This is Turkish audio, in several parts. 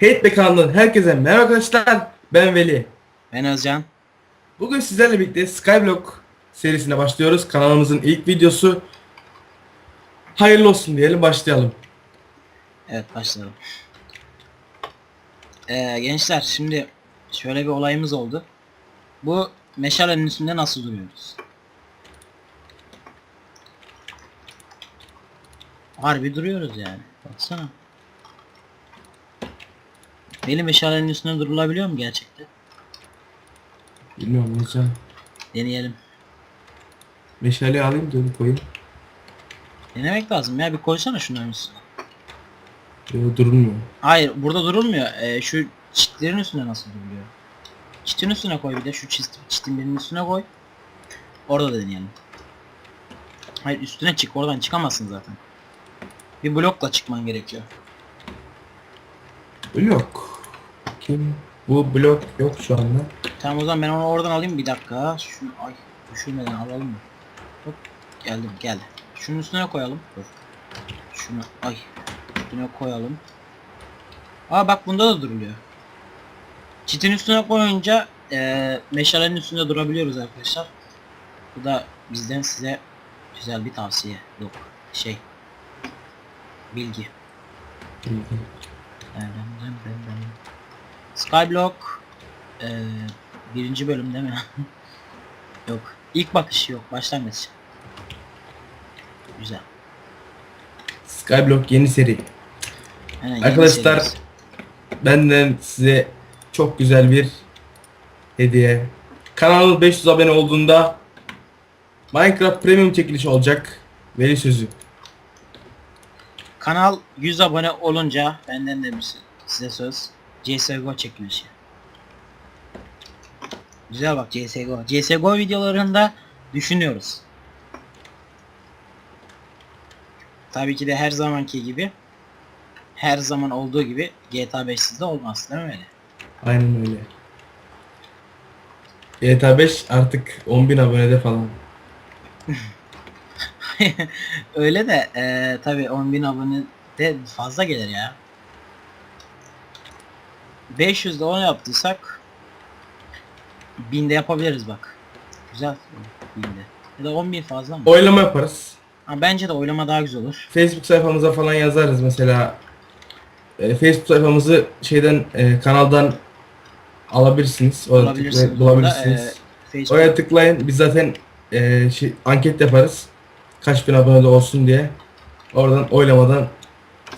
Hate Be kanalından herkese merhaba arkadaşlar. Ben Veli. Ben Özcan. Bugün sizlerle birlikte Skyblock serisine başlıyoruz. Kanalımızın ilk videosu. Hayırlı olsun diyelim başlayalım. Evet başlayalım. Ee, gençler şimdi şöyle bir olayımız oldu. Bu meşalenin üstünde nasıl duruyoruz? Harbi duruyoruz yani. Baksana. Benim meşalenin üstünde durulabiliyor mu gerçekten? Bilmiyorum Hocam. Deneyelim. Meşaleyi alayım da bir koyayım. Denemek lazım ya bir koysana şunların üstüne. Yo, durulmuyor. Hayır burada durulmuyor. Ee, şu çitlerin üstüne nasıl duruluyor? Çitin üstüne koy bir de şu çit, çitin birinin üstüne koy. Orada da deneyelim. Hayır üstüne çık oradan çıkamazsın zaten. Bir blokla çıkman gerekiyor. Yok. Kim? Bu blok yok şu anda. Tamam o zaman ben onu oradan alayım bir dakika. Şunu ay düşürmeden alalım mı? Hop geldim geldi. Şunun üstüne koyalım. Dur. Şunu ay üstüne koyalım. Aa bak bunda da duruluyor. Çitin üstüne koyunca eee meşalenin üstünde durabiliyoruz arkadaşlar. Bu da bizden size güzel bir tavsiye. Yok şey bilgi. Skyblock eee birinci bölüm değil mi? yok. İlk bakışı yok. Başlangıç. Güzel. Skyblock yeni seri. Aynen, yeni Arkadaşlar, serimiz. Benden size çok güzel bir hediye. Kanalımız 500 abone olduğunda Minecraft Premium çekilişi olacak. Veli sözü. Kanal 100 abone olunca benden de bir size söz. CSGO çekilişi. Güzel bak CSGO. CSGO videolarında düşünüyoruz. Tabii ki de her zamanki gibi her zaman olduğu gibi GTA 5'sizde olmaz değil mi öyle? Aynen öyle. GTA 5 artık 10.000 abonede falan. öyle de eee tabii 10.000 abone de fazla gelir ya. 500'de 10 yaptıysak 1000'de yapabiliriz bak. Güzel. 1000'de. Ya da 10.000 fazla mı? Oylama yaparız. Ha, bence de oylama daha güzel olur. Facebook sayfamıza falan yazarız mesela. E, Facebook sayfamızı şeyden e, kanaldan alabilirsiniz. Orada Bulabilirsiniz. tıklayıp bulabilirsiniz. Orada, eee, Facebook. Oraya tıklayın. Biz zaten e, şey, anket yaparız. Kaç bin abone olsun diye. Oradan oylamadan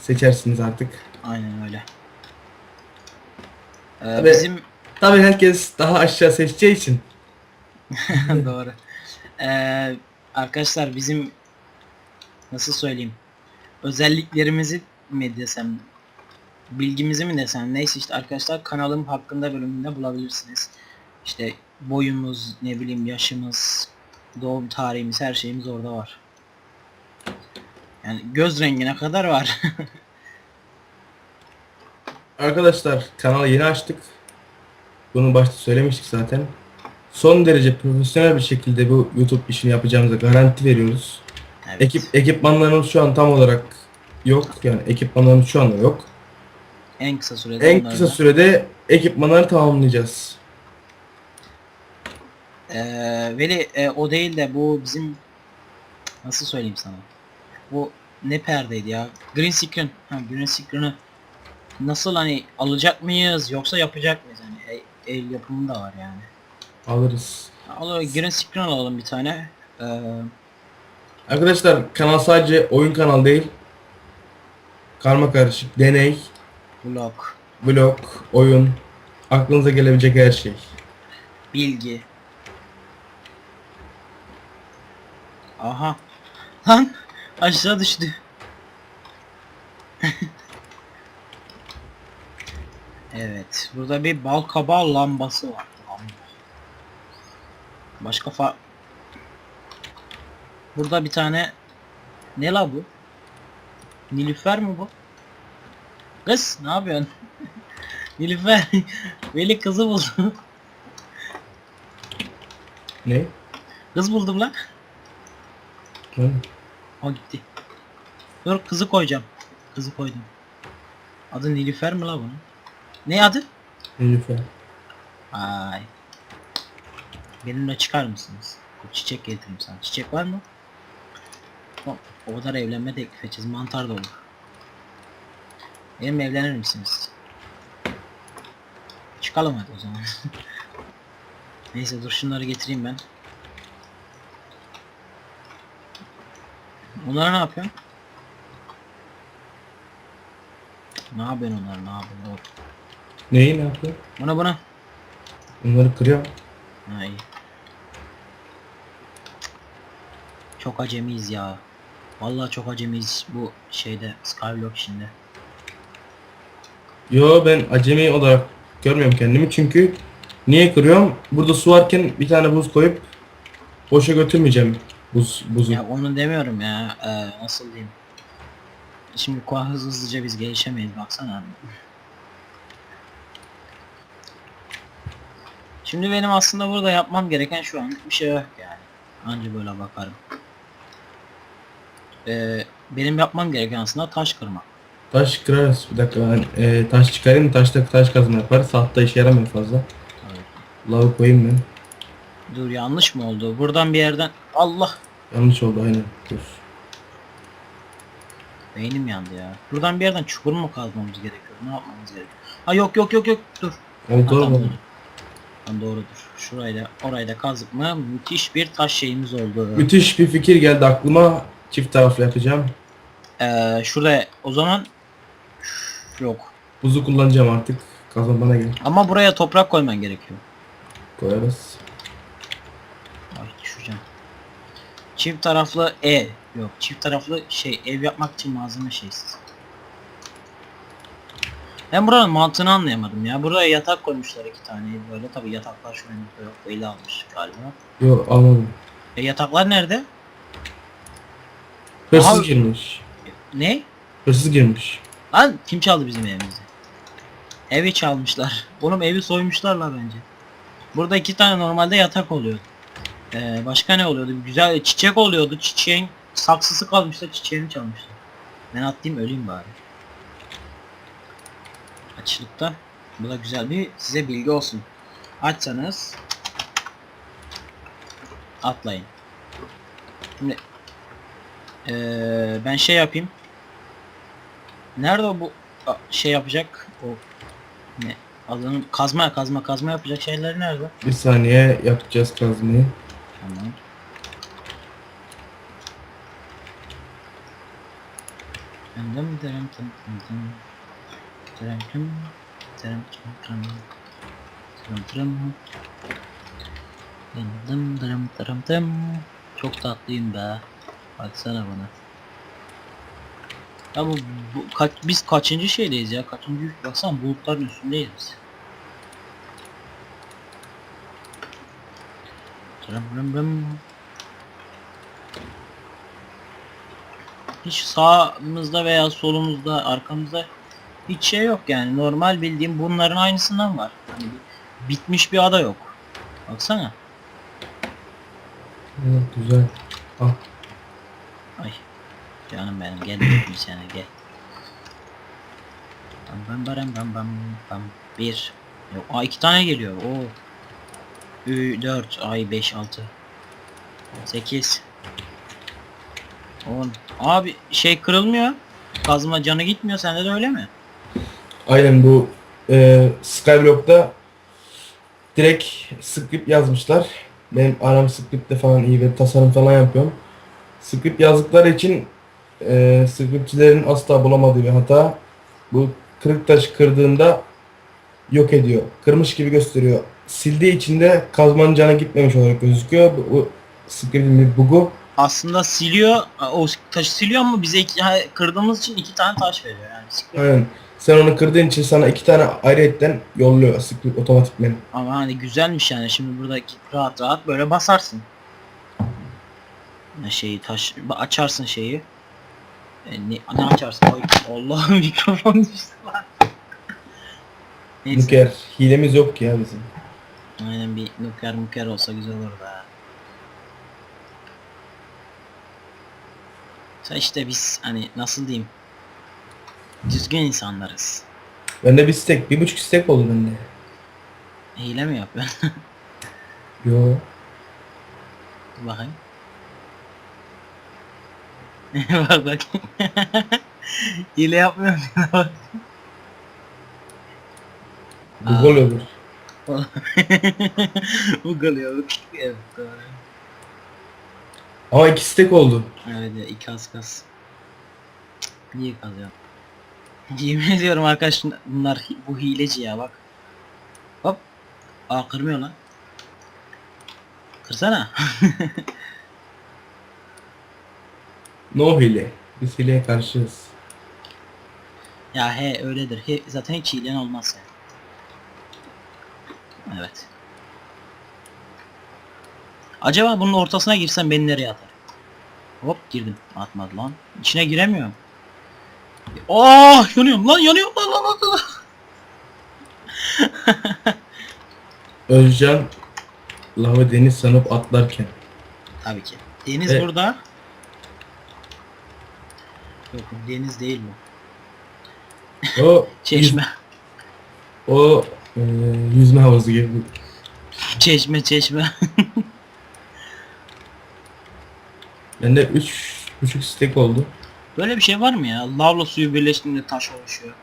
seçersiniz artık. Aynen öyle. Ee, Tabii- bizim Tabii herkes daha aşağı seçeceği için. Doğru. Ee, arkadaşlar bizim nasıl söyleyeyim özelliklerimizi mi desem bilgimizi mi desem neyse işte arkadaşlar kanalım hakkında bölümünde bulabilirsiniz. İşte boyumuz ne bileyim yaşımız doğum tarihimiz her şeyimiz orada var. Yani göz rengine kadar var. Arkadaşlar kanalı yeni açtık. Bunu başta söylemiştik zaten. Son derece profesyonel bir şekilde bu YouTube işini yapacağımıza garanti veriyoruz. evet. Ekip ekipmanlarımız şu an tam olarak yok. Yani ekipmanlarımız şu anda yok. en kısa sürede En kısa da- sürede ekipmanları tamamlayacağız. Ee, Veli e, o değil de bu bizim nasıl söyleyeyim sana? Bu ne perdeydi ya? Green screen. Ha, green screen'ı nasıl hani alacak mıyız yoksa yapacak mıyız? Hani el, el yapımı da var yani. Alırız. Alır green screen alalım bir tane. Ee, Arkadaşlar kanal sadece oyun kanal değil. Karma karışık, deney, blok, vlog, oyun, aklınıza gelebilecek her şey. bilgi. Aha. Lan aşağı düştü. evet, burada bir bal kabağı lambası var. Başka fa Burada bir tane ne la bu? Nilüfer mi bu? Kız ne yapıyorsun? Nilüfer Veli kızı buldum. Ne? Kız buldum lan. Hı? O gitti. Dur kızı koyacağım. Kızı koydum. Adı Nilüfer mi la bunun? Ne adı? Nilüfer. Ay. Benimle çıkar mısınız? Çiçek getireyim sana. Çiçek var mı? O, o kadar evlenme teklif edeceğiz. Mantar da olur. Benimle evlenir misiniz? Çıkalım hadi o zaman. Neyse dur şunları getireyim ben. Bunlara ne yapıyorsun? Ne yapıyorsun onlar ne yapıyorsun? Neyi ne yapıyor? Buna buna. Bunları kırıyor. Ha iyi. Çok acemiyiz ya. Vallahi çok acemiyiz bu şeyde Skyblock işinde. Yo ben acemi olarak görmüyorum kendimi çünkü niye kırıyorum? Burada su varken bir tane buz koyup boşa götürmeyeceğim buz buzu. Ya onu demiyorum ya. Ee, nasıl diyeyim? Şimdi hızlı hızlıca biz gelişemeyiz baksana. Şimdi benim aslında burada yapmam gereken şu an bir şey yok yani. Anca böyle bakarım. Ee, benim yapmam gereken aslında taş kırmak. Taş kırarız bir dakika ben e, taş çıkarayım taşta taş kazma yaparız. Tahta işe yaramıyor fazla. Lavı koyayım ben. Dur yanlış mı oldu? Buradan bir yerden Allah Yanlış oldu aynen. Dur. beynim yandı ya. Buradan bir yerden çukur mu kazmamız gerekiyor? Ne yapmamız gerekiyor? Ha yok yok yok yok dur. Oldu Ha, tamam, Tamam, doğrudur. Orayı da kazdık mı müthiş bir taş şeyimiz oldu. Müthiş bir fikir geldi aklıma. Çift taraflı yapacağım. Ee, şurada o zaman yok. Buzu kullanacağım artık. Kazma bana gel. Ama buraya toprak koyman gerekiyor. Koyarız. Ay düşeceğim. Çift taraflı E yok. Çift taraflı şey ev yapmak için malzeme şeysiz. Ben buranın mantığını anlayamadım ya. Buraya yatak koymuşlar iki tane böyle. Tabi yataklar şu an yok. Belli almış galiba. Yo almadım. E yataklar nerede? Hırsız Aha. girmiş. Ne? Hırsız girmiş. Lan kim çaldı bizim evimizi? Evi çalmışlar. Oğlum evi soymuşlar la bence. Burada iki tane normalde yatak oluyordu. Ee, başka ne oluyordu? Güzel çiçek oluyordu. Çiçeğin saksısı kalmıştı. Çiçeğini çalmışlar. Ben atlayayım öleyim bari. Açlıkta. Bu da güzel bir size bilgi olsun. Açsanız atlayın. Şimdi ee, ben şey yapayım. Nerede bu a, şey yapacak? O ne? Adını kazma kazma kazma yapacak şeyler nerede? Bir saniye yapacağız kazmayı. Tamam. Dım dırım tım tım tım. Dırım tım tım. Dırım tırım. Dım dım dırım dırım tım. Çok tatlıyım be. Baksana bana. Ya bu, bu kaç, biz kaçıncı şeydeyiz ya? Kaçıncı baksana bulutların üstündeyiz biz. Rım rım rım. Hiç sağımızda veya solumuzda, arkamızda hiç şey yok yani. Normal bildiğim bunların aynısından var. Hani bitmiş bir ada yok. Baksana. Evet, güzel. Ah, Ay. Canım benim gel bir sene gel. Bam bam baram bam bam bam. Bir. Yok, aa iki tane geliyor. Ü, dört, ay beş, altı. Sekiz. On. Abi şey kırılmıyor. Kazma canı gitmiyor sende de öyle mi? Aynen bu e, Skyblock'ta direkt script yazmışlar. Benim aram script'te falan iyi ve tasarım falan yapıyorum. Script yazdıkları için e, scriptçilerin asla bulamadığı bir hata. Bu kırık taş kırdığında yok ediyor. Kırmış gibi gösteriyor. Sildiği için de kazmanın canı gitmemiş olarak gözüküyor. Bu, bu script'in bir bug'u. Aslında siliyor. O taşı siliyor ama bize iki, kırdığımız için iki tane taş veriyor yani. Aynen. Sen onu kırdığın için sana iki tane ayrıyetten yolluyor script otomatikmen. Ama hani güzelmiş yani şimdi buradaki rahat rahat böyle basarsın. Ne şeyi taş açarsın şeyi. E, ne, ne açarsın? Ay Allah mikrofon düştü lan. Neyse. Nuker. Hilemiz yok ya bizim. Aynen bir nuker muker olsa güzel olur be. Sen işte biz hani nasıl diyeyim düzgün insanlarız. Bende bir stek, bir buçuk stek oldu bende. Hile mi yapıyorsun? Yo. Dur bakayım. bak bak. Hile yapmıyorum. bak. Bu gol olur. Bu kalıyor. Evet doğru. Ama iki stek oldu. Evet ya iki az kas. Niye kazıyor? Yemin ediyorum arkadaşlar bunlar bu hileci ya bak. Hop. Aa kırmıyor lan. Kırsana. No hile. Biz hileye karşıyız. ya he öyledir. He, zaten hiç hilen olmaz ya. Evet. Acaba bunun ortasına girsem beni nereye atar? Hop girdim. Atmadı lan. İçine giremiyorum. Oh yanıyorum lan yanıyorum lan lan lan. lan. Özcan lava deniz sanıp atlarken. Tabii ki. Deniz Evet. burada. Yok bu deniz değil bu. O Çeşme. o e, yüzme havuzu gibi. Çeşme çeşme. Bende üç buçuk stek oldu. Böyle bir şey var mı ya? Lavla suyu birleştiğinde taş oluşuyor.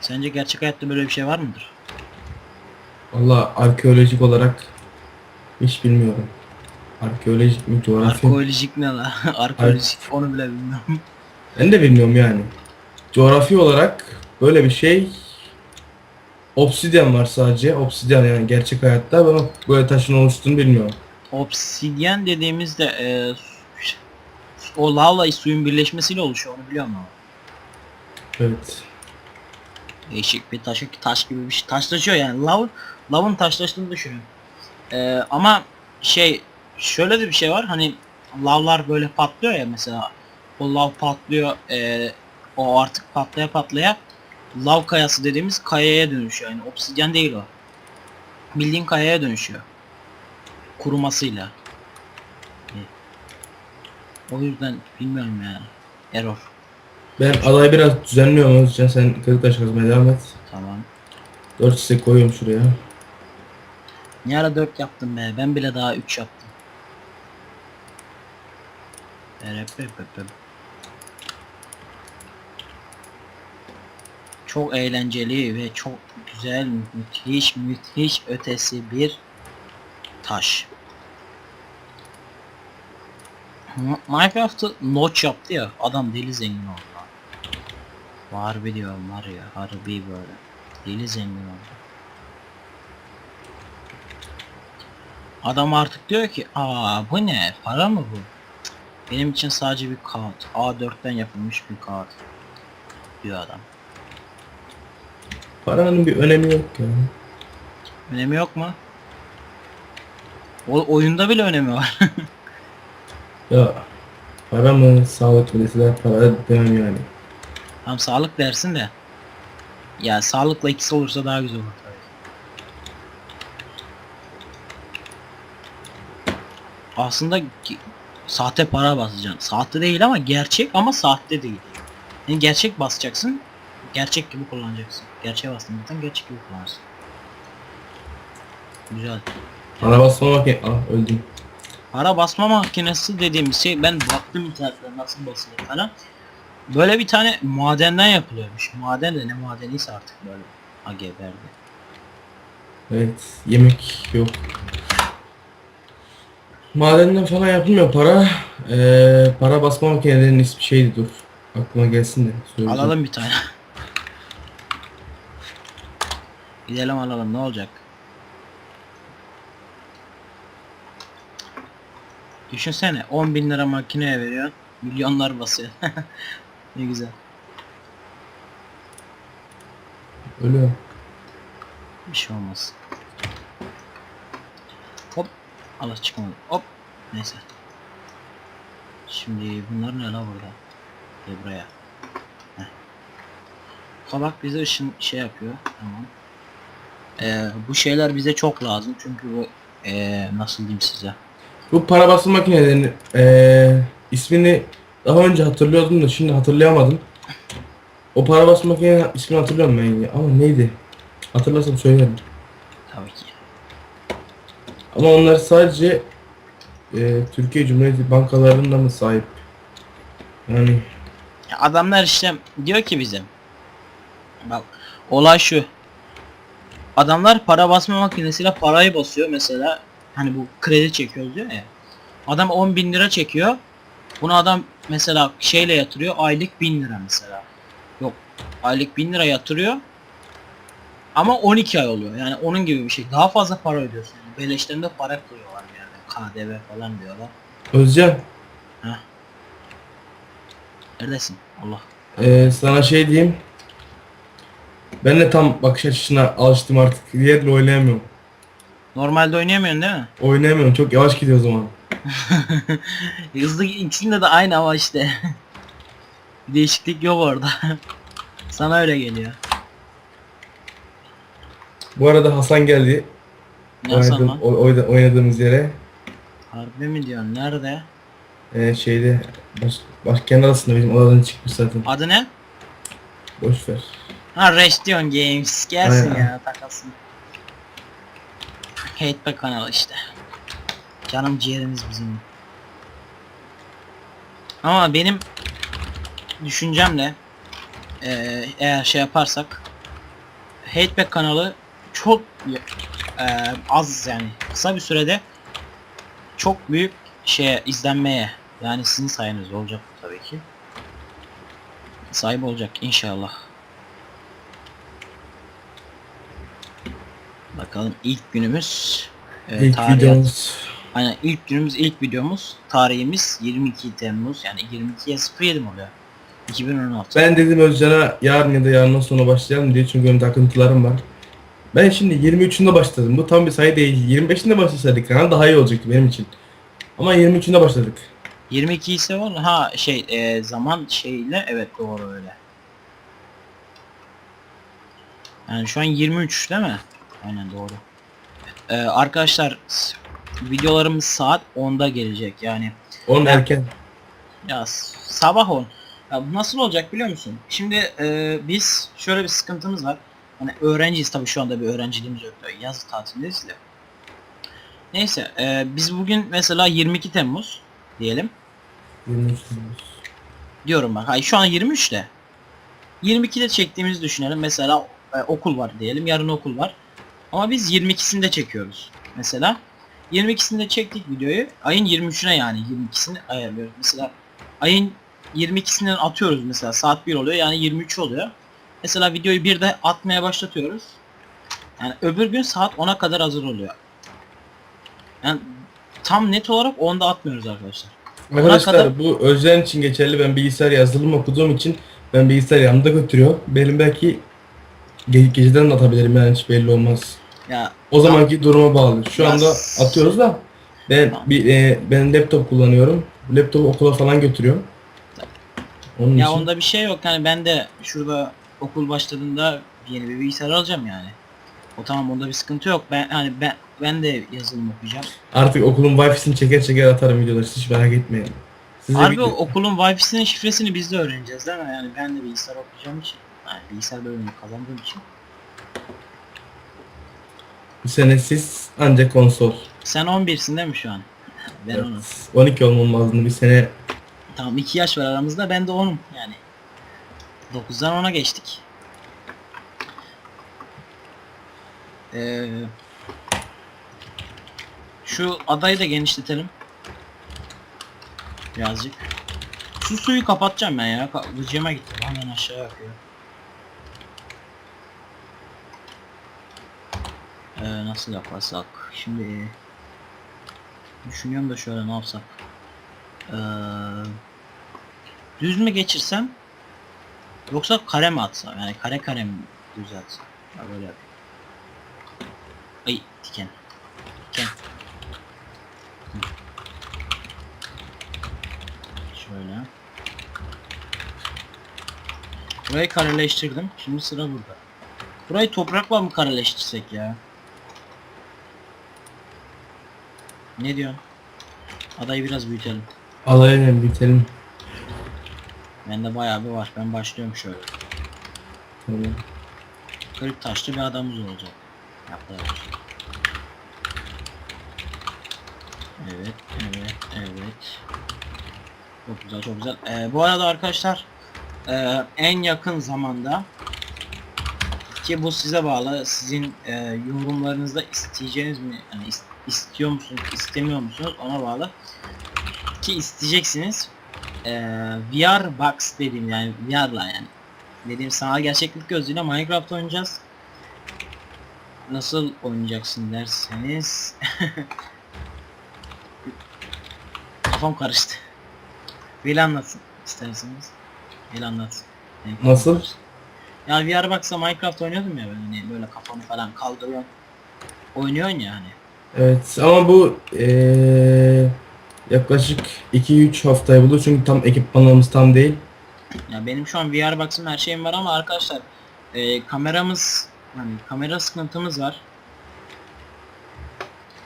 Sence gerçek hayatta böyle bir şey var mıdır? Valla arkeolojik olarak hiç bilmiyorum. Arkeolojik mi coğrafya mı? Arkeolojik ne la? Arkeolojik onu bile bilmiyorum. Ben de bilmiyorum yani. Coğrafi olarak böyle bir şey Obsidyen var sadece. Obsidyen yani gerçek hayatta ben böyle taşın oluştuğunu bilmiyorum. Obsidyen dediğimizde e, o lavla suyun birleşmesiyle oluşuyor onu biliyor musun? Evet. Değişik bir taş, taş gibi bir şey. Taşlaşıyor yani. Lav, lavın taşlaştığını düşünün. Ee, ama şey şöyle de bir şey var. Hani lavlar böyle patlıyor ya mesela. O lav patlıyor. ee, o artık patlaya patlaya lav kayası dediğimiz kayaya dönüşüyor. Yani obsidyen değil o. Bildiğin kayaya dönüşüyor. Kurumasıyla. O yüzden bilmiyorum yani. Error. Ben adayı biraz düzenliyorum yüzden sen kırık kazmaya devam et. Tamam. 4 stek koyuyorum şuraya. Ne ara 4 yaptım be? Ben bile daha 3 yaptım. Çok eğlenceli ve çok güzel, müthiş, müthiş ötesi bir taş. Minecraft'ı notch yaptı ya, adam deli zengin oldu. lan. Harbi diyorum var ya, harbi böyle. Deli zengin oldu. Adam artık diyor ki aa bu ne para mı bu? Benim için sadece bir kağıt. A4'ten yapılmış bir kağıt. Diyor adam. Paranın bir önemi yok ya. Önemi yok mu? O oyunda bile önemi var. Ya para mı sağlık mı deseler para demem yani. Tam sağlık dersin de. Ya sağlıkla ikisi olursa daha güzel olur. Aslında ki- sahte para basacaksın. Sahte değil ama gerçek ama sahte değil. Yani gerçek basacaksın. Gerçek gibi kullanacaksın. Gerçeğe bastın zaten gerçek gibi kullanırsın. Güzel. Para basma makine. Ah öldüm. Para basma makinesi dediğimiz şey ben baktım internette nasıl basılır falan. Böyle bir tane madenden yapılıyormuş. Maden de ne madeniyse artık böyle. Geberdi. Evet yemek yok. Madenden falan yapılmıyor para. Ee, para basma makinelerinin ismi şeydi dur. Aklıma gelsin de. söyleyeyim. Alalım bir tane. Gidelim alalım ne olacak? Düşünsene 10 bin lira makineye veriyorsun. Milyonlar basıyor. ne güzel. Ölüyor. Bir şey olmaz. Hop. Allah çıkmadı. Hop. Neyse. Şimdi bunlar ne la burada? Gel buraya. Heh. Kabak bize ışın şey yapıyor. Tamam. Ee, bu şeyler bize çok lazım çünkü bu ee, nasıl diyeyim size? Bu para basma makinelerinin ee, ismini daha önce hatırlıyordum da şimdi hatırlayamadım. O para basma makinenin ismini hatırlıyorum ben ya. Ama neydi? Hatırlasam söylerim. Tabii ki. Ama onlar sadece e, Türkiye Cumhuriyeti bankalarında mı sahip? Yani Ya adamlar işte diyor ki bize. Bak olay şu. Adamlar para basma makinesiyle parayı basıyor mesela. Hani bu kredi çekiyoruz diyor ya. Adam 10 bin lira çekiyor. Bunu adam mesela şeyle yatırıyor. Aylık 1000 lira mesela. Yok. Aylık 1000 lira yatırıyor. Ama 12 ay oluyor. Yani onun gibi bir şey. Daha fazla para ödüyorsun. Yani beleşlerinde para koyuyorlar yani. KDV falan diyorlar. Özcan Neredesin? Allah. e, sana şey diyeyim. Ben de tam bakış açısına alıştım artık. Diğerle oynayamıyorum. Normalde oynayamıyorsun değil mi? Oynayamıyorum. Çok yavaş gidiyor o zaman. Hızlı ikisinde de aynı ama işte. Bir değişiklik yok orada. Sana öyle geliyor. Bu arada Hasan geldi. Ne Hasan Oynadığım- lan? o- oyda- oynadığımız yere. Harbi mi diyorsun? Nerede? E, şeyde baş, baş kenar arasında bizim odadan çıkmış zaten. Adı ne? Boş ver. Ha Restion Games. Gelsin Aynen. ya takasın. Hateback kanalı işte. Canım ciğerimiz bizim. Ama benim düşüncemle eee, eğer şey yaparsak Hateback kanalı çok eee, az yani kısa bir sürede çok büyük şeye izlenmeye yani sizin sayenizde olacak tabii ki. Sahip olacak inşallah. Bakalım ilk günümüz e, İlk tarih- videomuz. Aynen ilk günümüz ilk videomuz tarihimiz 22 Temmuz yani 22'ye 07 mi oluyor? 2016. Ben dedim Özcan'a yarın ya da yarından sonra başlayalım diye çünkü benim takıntılarım var. Ben şimdi 23'ünde başladım. Bu tam bir sayı değil. 25'inde başlasaydık kanal daha iyi olacaktı benim için. Ama 23'ünde başladık. 22 ise var ha şey e, zaman şeyle evet doğru öyle. Yani şu an 23 değil mi? Aynen doğru. Ee, arkadaşlar videolarımız saat 10'da gelecek yani Onun Ben- erken. Ya sabah 10. Ya bu nasıl olacak biliyor musun? Şimdi e, biz şöyle bir sıkıntımız var. Hani öğrenciyiz tabii şu anda bir öğrenciliğimiz yok. Yaz tatilindeyiz de. Neyse e, biz bugün mesela 22 Temmuz diyelim. 23'ünde. Diyorum bak. Hayır şu an 23'te. 22'de çektiğimizi düşünelim. Mesela e, okul var diyelim. Yarın okul var. Ama biz 22'sinde çekiyoruz. Mesela 22'sinde çektik videoyu. Ayın 23'üne yani 22'sini ayarlıyoruz. Mesela ayın 22'sinden atıyoruz mesela saat 1 oluyor yani 23 oluyor. Mesela videoyu 1'de atmaya başlatıyoruz. Yani öbür gün saat 10'a kadar hazır oluyor. Yani tam net olarak 10'da atmıyoruz arkadaşlar. Arkadaşlar kadar- bu Özcan için geçerli. Ben bilgisayar yazılım okuduğum için ben bilgisayar yanımda götürüyor. Benim belki ge- geceden de atabilirim yani hiç belli olmaz. Ya O zamanki duruma bağlı. Şu anda Yaz. atıyoruz da ben Tamam. bir e, ben laptop kullanıyorum. Laptopu okula falan götürüyorum. Onun Ya için onda bir şey yok. Hani ben de şurada okul başladığında yeni bir bilgisayar alacağım yani. O tamam onda bir sıkıntı yok. Ben hani ben ben de yazılım okuyacağım. artık okulun wifi'sini çeker çeker atarım videoları. Hiç merak etmeyin. Size Harbi video- okulun wifi'sinin şifresini biz de öğreneceğiz değil mi? Yani ben de bilgisayar okuyacağım için. Yani bilgisayar bölümünü kazandığım için. Bu sene siz ancak konsol. Sen 11'sin değil mi şu an? Ben Evet. onum. 12 olmam lazım bir sene. Tamam 2 yaş var aramızda ben de 10'um yani. 9'dan 10'a geçtik. Ee, şu adayı da genişletelim. Birazcık. Şu suyu kapatacağım ben ya. Vıcıma gitti. Hemen aşağı akıyor. Ee, nasıl yaparsak? Şimdi düşünüyorum da şöyle ne yapsak. Ee, düz mü geçirsem yoksa kare mi atsam? Yani kare kare mi düz atsam? Ya böyle yapayım. Ay diken. Diken. Şöyle. Burayı kareleştirdim. Şimdi sıra burada. Burayı toprakla mı kareleştirsek ya? Ne diyorsun? Adayı biraz büyütelim. Alayla bitelim. Bende bayağı bir var. Ben başlıyorum şöyle. Tamam. Kırık taşlı bir adamımız olacak. Yaptılar. Evet, evet, evet. Çok güzel, çok güzel. Ee, bu arada arkadaşlar e, en yakın zamanda ki bu size bağlı. Sizin e, yorumlarınızda isteyeceğiniz mi? Yani is- istiyor musunuz, istemiyor musunuz? Ona bağlı. Ki isteyeceksiniz. E, VR Box dediğim yani VR'la yani dediğim sanal gerçeklik gözüyle Minecraft oynayacağız. Nasıl oynayacaksın derseniz Kafam karıştı. Veli anlatsın isterseniz. Veli anlatsın. Nasıl? karıştı. Ya VR baksa Minecraft oynuyordum ya ben hani böyle kafamı falan kaldırıyorum. Oynuyorsun ya hani. Evet ama bu eee, yaklaşık 2-3 haftayı bulur çünkü tam ekipmanlarımız tam değil. Ya benim şu an VR Box'ım her şeyim var ama arkadaşlar e, kameramız hani kamera sıkıntımız var.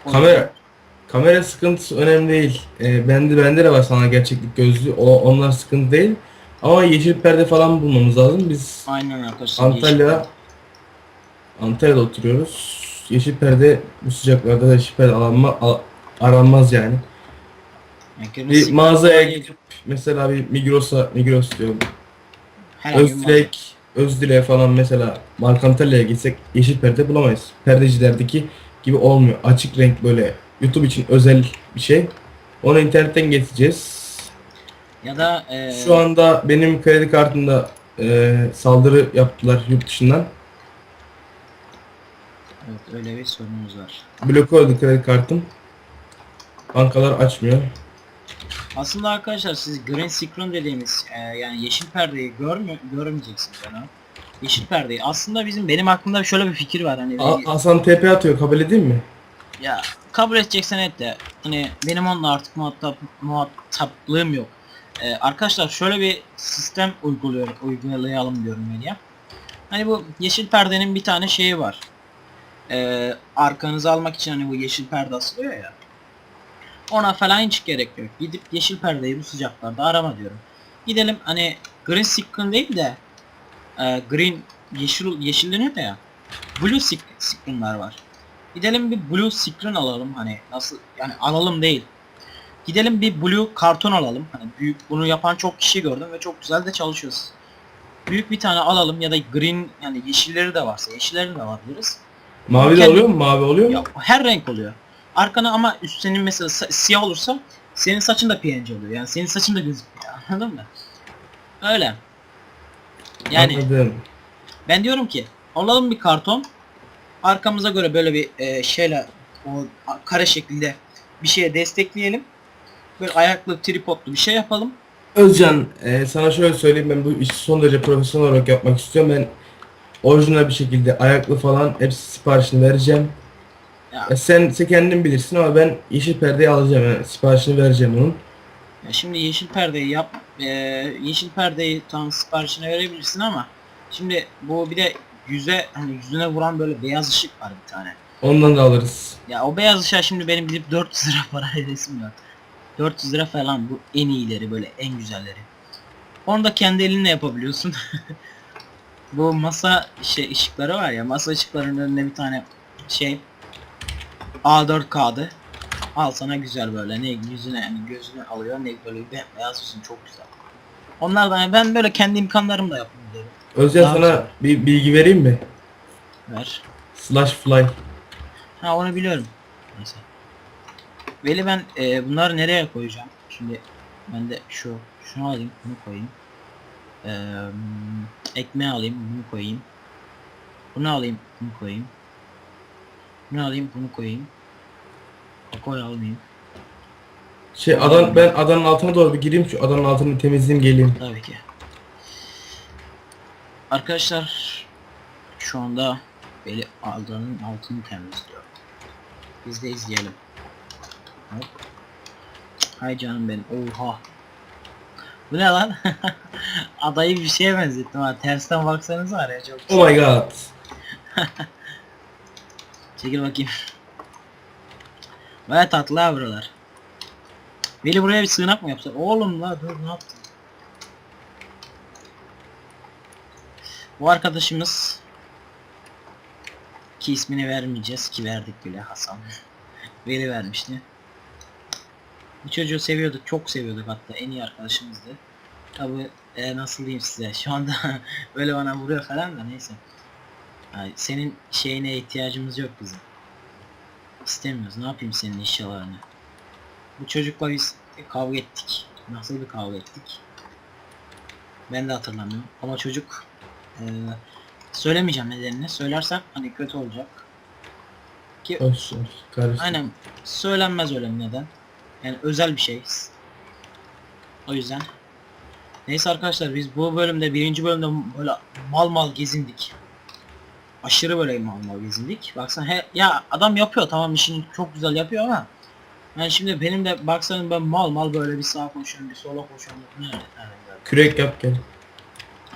O Kamera kamera sıkıntısı önemli değil. Eee bende bende de var sana gerçeklik gözlüğü. O onlar sıkıntı değil. Ama yeşil perde falan bulmamız lazım. Biz Aynen arkadaşlar. Antalya Antalya'da oturuyoruz. Yeşil perde bu sıcaklarda yeşil perde aranma, al- aranmaz yani. Yani Bir mağazaya gidip mesela bir Migros'a Migros diyorum. Özdilek, Özdilek falan mesela Markantalya'ya gitsek yeşil perde bulamayız. Perdecilerdeki gibi olmuyor. Açık renk böyle YouTube için özel bir şey. Onu internetten getireceğiz. Ya da e, Şu anda benim kredi kartımda e, saldırı yaptılar yurt dışından. Evet, öyle bir sorunumuz var. Bloke oldu kredi kartım. Bankalar açmıyor. Aslında arkadaşlar siz green screen dediğimiz e, yani yeşil perdeyi görmü görmeyeceksiniz yani. Yeşil perdeyi. Aslında bizim benim aklımda şöyle bir fikir var hani A- Hasan TP atıyor kabul edeyim mi? ya kabul edeceksen et de hani benim onunla artık muhatap muhataplığım yok. E, arkadaşlar şöyle bir sistem uyguluyor uygulayalım diyorum ben ya. Hani bu yeşil perdenin bir tane şeyi var. E, arkanızı almak için hani bu yeşil perde asılıyor ya. Ona falan hiç gerek yok. Gidip yeşil perdeyi bu sıcaklarda arama diyorum. Gidelim hani green screen değil de e, green yeşil yeşilleniyor da ya. Blue sc- screen'lar var. Gidelim bir blue screen alalım hani nasıl yani alalım değil. Gidelim bir blue karton alalım. Hani büyük bunu yapan çok kişi gördüm ve çok güzel de çalışıyoruz. Büyük bir tane alalım ya da green yani yeşilleri de varsa yeşilleri de alabiliriz. Mavi de Kendi- oluyor mu? Mavi oluyor mu? Ya her renk oluyor. Arkana ama üst senin mesela sa- siyah olursa senin saçın da PNG oluyor. Yani senin saçın da gözükmüyor. Anladın mı? Öyle. Yani Anladım. ben diyorum ki alalım bir karton. Arkamıza göre böyle bir e, şeyle o a- kare şeklinde bir şeye destekleyelim. Böyle ayaklı tripodlu bir şey yapalım. Özcan, e, sana şöyle söyleyeyim ben bu işi son derece profesyonel olarak yapmak istiyorum. Ben orijinal bir şekilde ayaklı falan hepsi siparişini vereceğim. Ya, E, sen, sen kendin bilirsin ama ben yeşil perdeyi alacağım yani siparişini vereceğim onun. ya şimdi yeşil perdeyi yap. e, yeşil perdeyi tam siparişine verebilirsin ama şimdi bu bir de yüze hani yüzüne vuran böyle beyaz ışık var bir tane. Ondan da alırız. Ya o beyaz ışığa şimdi benim gidip 400 lira para veresim yok. 400 lira falan bu en iyileri böyle en güzelleri. Onu da kendi elinle yapabiliyorsun. bu masa şey ışıkları var ya masa ışıklarının önüne bir tane şey A4 kağıdı al sana güzel böyle ne yüzüne yani gözüne alıyor ne böyle beyaz yüzün çok güzel. Onlardan yani ben böyle kendi imkanlarımla yapıyorum diyorum. Özcan Daha sana güzel. bir bilgi vereyim mi? Ver. Slash fly. Ha onu biliyorum. Neyse. Veli ben e, bunları nereye koyacağım? Şimdi ben de şu şunu alayım, bunu koyayım. Eee ekmeği alayım, bunu koyayım. Bunu alayım, bunu koyayım. Bunu alayım, bunu koyayım. Koy almayayım. Şey adan ben adanın altına doğru bir gireyim şu adanın altını temizleyeyim geleyim. Tabii ki. Arkadaşlar şu anda Veli adanın altını temizliyor. Biz de izleyelim. Hop. Hay canım benim. Oha. Bu ne lan? Adayı bir şeye benzettim ha. Tersten baksanız var ya çok Oh my god. Çekil bakayım. Baya tatlı ha buralar. Veli buraya bir sığınak mı yapsak? Oğlum la dur ne yaptın? Bu arkadaşımız ki ismini vermeyeceğiz ki verdik bile Hasan. Veli vermişti. Bu çocuğu seviyorduk, çok seviyorduk hatta en iyi arkadaşımızdı. Tabi nasıl diyeyim size şu anda böyle bana vuruyor falan da neyse. Yani senin şeyine ihtiyacımız yok bizim. İstemiyoruz. Ne yapayım senin eşyalarını? Bu çocukla biz kavga ettik. Nasıl bir kavga ettik? Ben de hatırlamıyorum. Ama çocuk eee, söylemeyeceğim nedenini. Söylersem hani kötü olacak. Ki Olsun. Karıştı. aynen söylenmez öyle bir neden. Yani özel bir şey. O yüzden. Neyse arkadaşlar biz bu bölümde birinci bölümde böyle mal mal gezindik. Aşırı böyle mal mal gezindik. Baksana he, ya adam yapıyor tamam işini çok güzel yapıyor ama yani şimdi benim de baksanız ben mal mal böyle bir sağa koşuyorum bir sola koşuyorum. Nerede? Nerede? Kürek yap gel.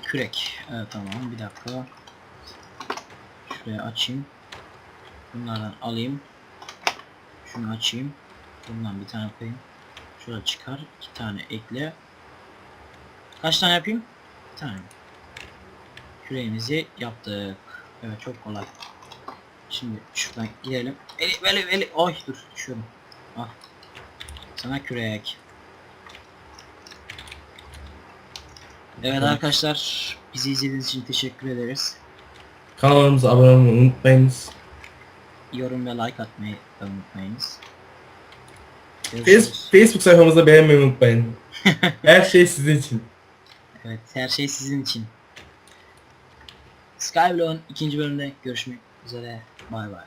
Kürek. Evet tamam bir dakika. Şuraya açayım. Bunlardan alayım. Şunu açayım. Bundan bir tane koyayım. Şuraya çıkar. iki tane ekle. Kaç tane yapayım? Bir tane. Küreğimizi yaptık. Evet çok kolay. Şimdi şuradan gidelim. Eli, eli, eli. Oy dur düşüyorum. Ah. Sana kürek. Evet arkadaşlar bizi izlediğiniz için teşekkür ederiz. Kanalımıza abone olmayı unutmayınız. Yorum ve like atmayı unutmayınız. Görüşürüz. Facebook sayfamızda beğenmeyi unutmayın. Her şey sizin için. Evet her şey sizin için. Skyblock'un ikinci bölümde görüşmek üzere. Bay bay.